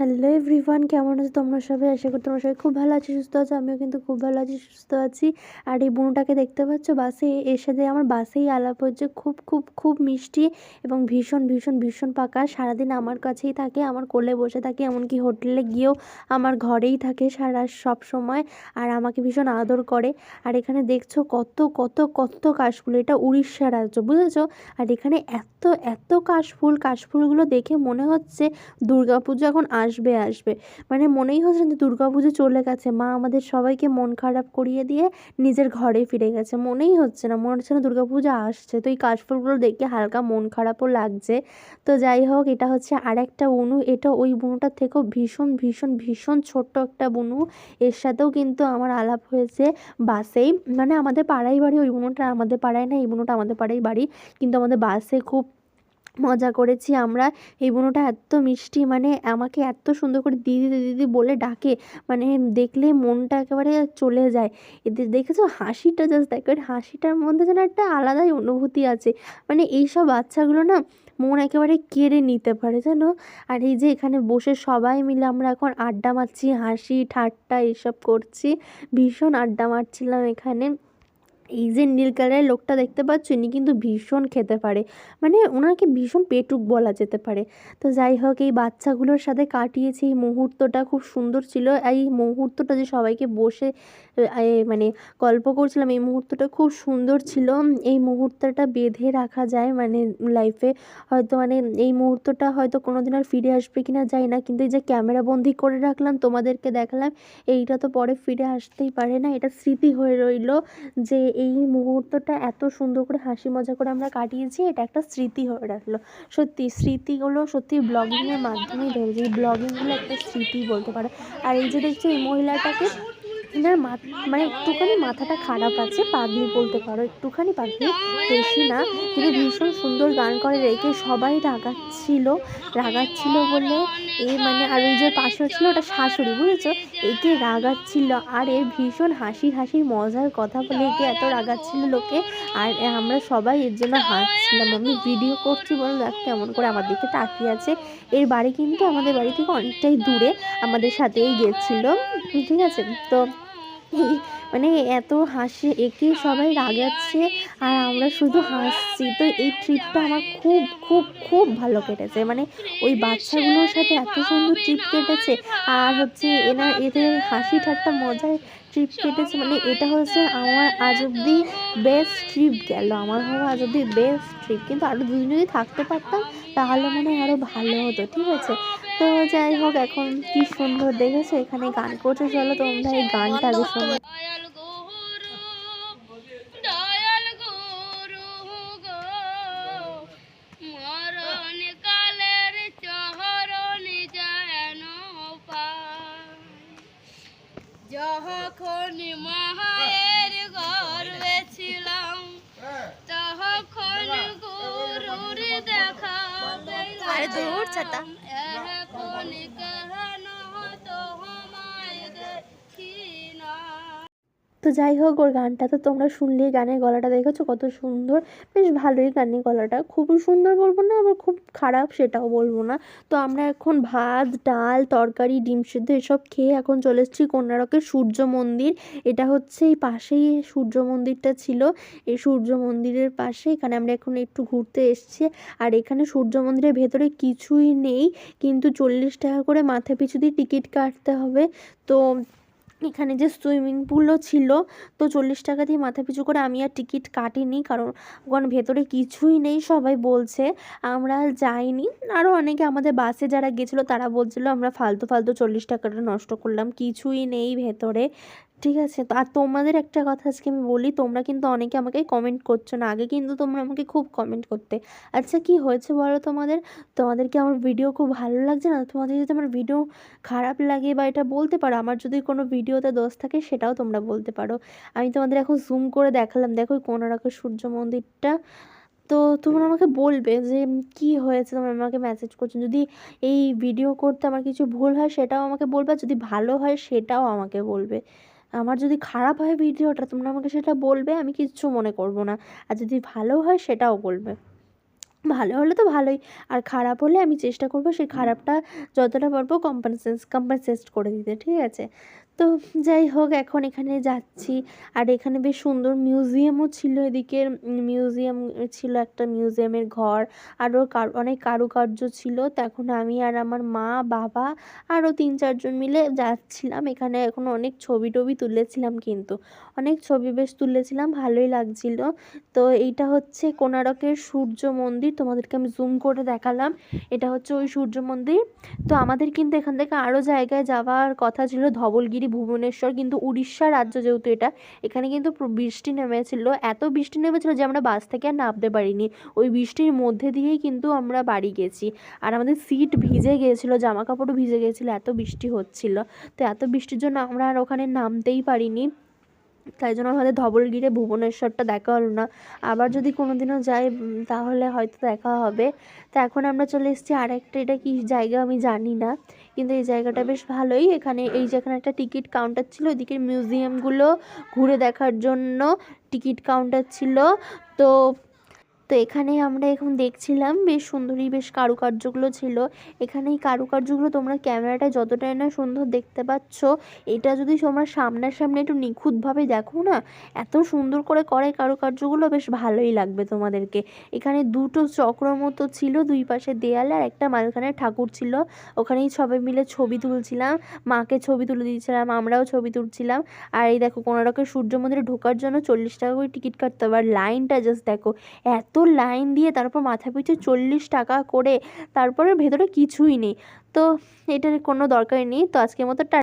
Hello everyone কেমন আছো তোমরা সবাই? আশা করি তোমরা সবাই খুব ভালো আছি, সুস্থ আছো, আমিও কিন্তু খুব ভালো আছি, সুস্থ আছি। আর এই বুনুটাকে দেখতে পাচ্ছ? বাসে এর সাথে আমার বাসেই আলাপ হচ্ছে, খুব খুব খুব মিষ্টি এবং ভীষণ ভীষণ ভীষণ পাকা। সারাদিন আমার কাছেই থাকে, আমার কোলে বসে থাকে, এমনকি হোটেলে গিয়েও আমার ঘরেই থাকে সারা সব সময় আর আমাকে ভীষণ আদর করে। আর এখানে দেখছ কত কত কত কাশফুল, এটা উড়িষ্যা রাজ্য, বুঝেছ? আর এখানে এত এত কাশফুল, কাশফুলগুলো দেখে মনে হচ্ছে দুর্গাপুজো এখন আসবে আসবে। মানে মনেই হচ্ছে না দুর্গা পুজো চলে গেছে। মা আমাদের সবাইকে মন খারাপ করিয়ে দিয়ে নিজের ঘরে ফিরে গেছে। মনেই হচ্ছে না, মনে হচ্ছে না পুজো আসছে। তো এই কাশফুলগুলো দেখে হালকা মন খারাপও লাগছে। তো যাই হোক, এটা হচ্ছে আর একটা বুনু। এটা ওই বুনুটার থেকেও ভীষণ ভীষণ ভীষণ ছোট্ট একটা বুনু। এর সাথেও কিন্তু আমার আলাপ হয়েছে বাসেই। মানে আমাদের পাড়াই বাড়ি, ওই বুনুটা আমাদের পাড়ায় না, এই বুনুটা আমাদের পাড়াই বাড়ি। কিন্তু আমাদের বাসে খুব মজা করেছি আমরা। এই বুনোটা এত মিষ্টি মানে আমাকে এত সুন্দর করে দিদি দিদি বলে ডাকে। মানে দেখলে মনটা একেবারে চলে যায়। এদের দেখেছ? হাসিটা জাস্ট দেখো, হাসিটার মধ্যে যেন একটা আলাদাই অনুভূতি আছে। মানে এইসব বাচ্চাগুলো না মন একেবারে কেড়ে নিতে পারে, জানো? আর এই যে এখানে বসে সবাই মিলে আমরা এখন আড্ডা মারছি, হাসি, ঠাট্টা এইসব করছি। ভীষণ আড্ডা মারছিলাম এখানে। এই যে নীল কালারের লোকটা দেখতে পাচ্ছ, ইনি কিন্তু ভীষণ খেতে পারে। মানে ওনাকে ভীষণ পেটুক বলা যেতে পারে। তো যাই হোক, এই বাচ্চাগুলোর সাথে কাটিয়েছি এই মুহূর্তটা, খুব সুন্দর ছিল। এই মুহূর্তটা যে সবাইকে বসে মানে গল্প করছিলাম, এই মুহূর্তটা খুব সুন্দর ছিল। এই মুহূর্তটা বেঁধে রাখা যায় মানে লাইফে হয়তো মানে এই মুহূর্তটা হয়তো কোনো দিন আর ফিরে আসবে কি না যাই না, কিন্তু এই যে ক্যামেরা বন্দি করে রাখলাম, তোমাদেরকে দেখালাম, এইটা তো পরে ফিরে আসতেই পারে না। এটা স্মৃতি হয়ে রইল যে এই মুহূর্তটা এত সুন্দর করে হাসি মজা করে আমরা কাটিয়েছি, এটা একটা স্মৃতি হয়ে রাখল। সত্যি, স্মৃতিগুলো সত্যি ব্লগিংয়ের মাধ্যমে ধরেছি। ব্লগিংগুলো একটা স্মৃতি বলতে পারো। আর এই যে দেখছি, এই মহিলাটাকে এনার মানে একটুখানি মাথাটা খারাপ আছে, পাগলি বলতে পারো, একটুখানি পাগলি, বেশি না। কিন্তু ভীষণ সুন্দর গান করে, রেখে সবাই রাগাচ্ছিল রাগাচ্ছিল বলে এ মানে আর ওই যে পাশে ছিল ওটা শাশুড়ি, বুঝেছ? একে রাগাচ্ছিল, আর এর ভীষণ হাসি হাসি মজার কথা বলে একে এত রাগাচ্ছিল লোকে, আর আমরা সবাই এর জন্য হাসছিলাম। আমি ভিডিও করছি বলে, দেখ কেমন করে আমার দিকে তাকিয়ে আছে। এর বাড়ি কিন্তু আমাদের বাড়ি থেকে অনেকটাই দূরে, আমাদের সাথেই গেছিল। ঠিক আছে? তো মানে এত হাসি, একে সবাই রাগাচ্ছে আর আমরা শুধু হাসছি। তো এই ট্রিপটা আমার খুব খুব খুব ভালো কেটেছে। মানে ওই বাচ্চাগুলোর সাথে এত সুন্দর ট্রিপ কেটেছে আর হচ্ছে এনার, এদের হাসি ঠাট্টা মজায় ট্রিপ কেটেছে। মানে এটা হচ্ছে আমার আজ অব্দি বেস্ট ট্রিপ গেল। আমার হওয়া আজ অব্দি বেস্ট ট্রিপ কিন্তু আরও যদি থাকতে পারতাম। তাহলে মনে হয় আরও ভালো হতো, ঠিক আছে? তো যাই হোক, এখন কি সুন্দর দেখেছ? এখানে গান করছে, চলো তোমরা এই গানটা আগে শোনো। যখন মায়ের দূর ছাতা। তো যাই হোক, ওর গানটা তো তোমরা শুনলেই গানের গলাটা দেখেছ, কত সুন্দর। বেশ ভালোই গানের গলাটা। খুবই সুন্দর বলব না, আবার খুব খারাপ সেটাও বলব না। তো আমরা এখন ভাত, ডাল, তরকারি, ডিম সিদ্ধ এসব খেয়ে এখন চলে এসেছি কন্যারকের সূর্য মন্দির। এটা হচ্ছে এই পাশেই সূর্য মন্দিরটা ছিল। এই সূর্য মন্দিরের পাশে এখানে আমরা এখন একটু ঘুরতে এসেছি। আর এখানে সূর্য মন্দিরের ভেতরে কিছুই নেই, কিন্তু চল্লিশ টাকা করে মাথা পিছু দিয়ে টিকিট কাটতে হবে। তো এখানে যে সুইমিং পুলও ছিল, তো চল্লিশ টাকা দিয়ে মাথা পিছু করে আমি আর টিকিট কাটিনি, কারণ ওখানে ভেতরে কিছুই নেই, সবাই বলছে। আমরা যাইনি। আরও অনেকে আমাদের বাসে যারা গেছিল, তারা বলছিলো, আমরা ফালতু ফালতু চল্লিশ টাকাটা নষ্ট করলাম, কিছুই নেই ভেতরে। ঠিক আছে। আর তোমাদের একটা কথা আজকে আমি বলি, তোমরা কিন্তু অনেকে আমাকে কমেন্ট করছ না। আগে কিন্তু তোমরা আমাকে খুব কমেন্ট করতে। আচ্ছা কি হয়েছে বলো তোমাদের? তোমাদেরকে আমার ভিডিও খুব ভালো লাগছে না? তোমাদের যদি আমার ভিডিও খারাপ লাগে বা এটা বলতে পারো, আমার যদি কোনো ভিডিওতে দোষ থাকে, সেটাও তোমরা বলতে পারো। আমি তোমাদের এখন জুম করে দেখালাম। দেখো কোনারকের সূর্য মন্দিরটা। তো, তোমরা আমাকে বলবে যে কি হয়েছে? তোমরা আমাকে মেসেজ করছ। যদি এই ভিডিও করতে আমার কিছু ভুল হয়, সেটাও আমাকে বলবে। যদি ভালো হয়, সেটাও আমাকে বলবে। আমার যদি খারাপ হয় ভিডিওটা তোমরা আমাকে সেটা বলবে আমি কিচ্ছু মনে করব না। আর যদি ভালো হয় সেটাও বলবে। ভালো হলে তো ভালোই আর খারাপ হলে আমি চেষ্টা করব সেই খারাপটা যতটা পারব কম্পেনসেন্স কম্পানসেট করে দিতে ঠিক আছে? তো যাই হোক, এখন এখানে যাচ্ছি। আর এখানে বেশ সুন্দর মিউজিয়ামও ছিল এদিকে। মিউজিয়াম ছিল একটা মিউজিয়ামের ঘর। আরও অনেক কারুকার্য ছিল। তো এখন আমি আর আমার মা, বাবা আরও তিন চারজন মিলে যাচ্ছিলাম। এখানে এখন অনেক ছবি টবি তুলেছিলাম কিন্তু। অনেক ছবি বেশ তুলেছিলাম, ভালোই লাগছিল। তো এইটা হচ্ছে কোণারকের সূর্য মন্দির। তোমাদেরকে আমি জুম করে দেখালাম। এটা হচ্ছে ওই সূর্য মন্দির। তো আমাদের কিন্তু এখান থেকে আরও জায়গায় যাওয়ার কথা ছিল ধবলগিরি ভুবনেশ্বর, কিন্তু উড়িষ্যা রাজ্য যেহেতু এটা, এখানে কিন্তু বৃষ্টি নেমেছিল। এত বৃষ্টি নেমেছিল যে আমরা বাস থেকে আর নামতে পারিনি। ওই বৃষ্টির মধ্যে দিয়েই কিন্তু আমরা বাড়ি গেছি। আর আমাদের সিট ভিজে গিয়েছিল জামা কাপড়ও ভিজে গিয়েছিল এত বৃষ্টি হচ্ছিল। তো এত বৃষ্টির জন্য আমরা আর ওখানে নামতেই পারিনি। তাই জন্য আমাদের ধবলগিরে ভুবনেশ্বরটা দেখা হলো না। আবার যদি কোনো দিনও যাই তাহলে হয়তো দেখা হবে। তো এখন আমরা চলে এসেছি আরেকটা, এটা কি জায়গা আমি জানি না, কিন্তু এই জায়গাটা বেশ ভালোই। এখানে এই যেখানে একটা টিকিট কাউন্টার ছিল, ওইদিকে মিউজিয়ামগুলো ঘুরে দেখার জন্য টিকিট কাউন্টার ছিল। তো তো এখানে আমরা এখন দেখছিলাম বেশ সুন্দরই বেশ কারুকার্যগুলো ছিল। এখানে এই কারুকার্যগুলো তোমরা ক্যামেরাটায় যতটাই না সুন্দর দেখতে পাচ্ছ, এটা যদি তোমরা সামনাসামনি একটু নিখুঁতভাবে দেখো না, এত সুন্দর করে করে কারুকার্যগুলো বেশ ভালোই লাগবে তোমাদেরকে। এখানে দুটো চক্র মতো ছিল, দুই পাশে দেয়ালে আর একটা মাঝখানে ঠাকুর ছিল। ওখানেই সবাই মিলে ছবি তুলছিলাম, মাকে ছবি তুলে দিয়েছিলাম, আমরাও ছবি তুলছিলাম। আর এই দেখো কোনারকের সূর্য মন্দিরে ঢোকার জন্য চল্লিশ টাকা করে টিকিট কাটতে হবে। আর লাইনটা জাস্ট দেখো, এত লাইন দিয়ে তারপর মাথা পিছু চল্লিশ টাকা করে তারপরে ভেতরে কিছুই নেই। তো এটার কোনো দরকারই নেই। তো আজকের মতো টা